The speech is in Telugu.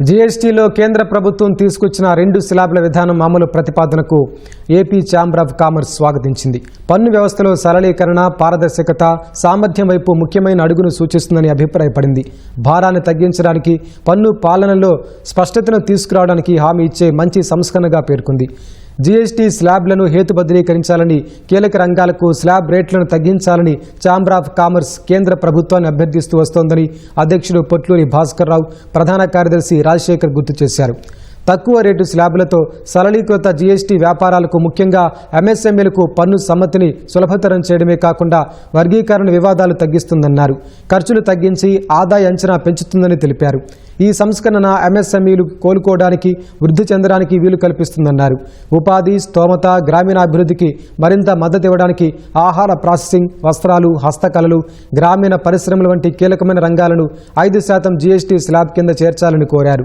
జీఎస్టీలో కేంద్ర ప్రభుత్వం తీసుకొచ్చిన రెండు స్లాబ్ల విధానం అమలు ప్రతిపాదనకు ఏపీ ఛాంబర్ ఆఫ్ కామర్స్ స్వాగతించింది. పన్ను వ్యవస్థలో సరళీకరణ పారదర్శకత సామర్థ్యం వైపు ముఖ్యమైన అడుగును సూచిస్తుందని అభిప్రాయపడింది. భారాన్ని తగ్గించడానికి పన్ను పాలనలో స్పష్టతను తీసుకురావడానికి హామీ ఇచ్చే మంచి సంస్కరణగా పేర్కొంది. జీఎస్టీ స్లాబ్లను హేతుబద్ధీకరించాలని కీలక రంగాలకు స్లాబ్ రేట్లను తగ్గించాలని ఛాంబర్ ఆఫ్ కామర్స్ కేంద్ర ప్రభుత్వాన్ని అభ్యర్థిస్తూ వస్తోందని అధ్యక్షుడు పొట్లూరి భాస్కర్ రావు ప్రధాన కార్యదర్శి రాజశేఖర్ గుర్తు చేశారు. తక్కువ రేటు స్లాబులతో సరళీకృత జీఎస్టీ వ్యాపారాలకు ముఖ్యంగా ఎంఎస్ఎంఈలకు పన్ను సమ్మతిని సులభతరం చేయడమే కాకుండా వర్గీకరణ వివాదాలు తగ్గిస్తుందన్నారు. ఖర్చులు తగ్గించి ఆదాయ అంచనా పెంచుతుందని తెలిపారు. ఈ సంస్కరణ ఎంఎస్ఎంఈలు కోలుకోవడానికి వృద్ధి చెందడానికి వీలు కల్పిస్తుందన్నారు. ఉపాధి స్తోమత గ్రామీణాభివృద్ధికి మరింత మద్దతు ఇవ్వడానికి ఆహార ప్రాసెసింగ్ వస్త్రాలు హస్తకళలు గ్రామీణ పరిశ్రమల వంటి కీలకమైన రంగాలను ఐదు శాతం జీఎస్టీ స్లాబ్ కింద చేర్చాలని కోరారు.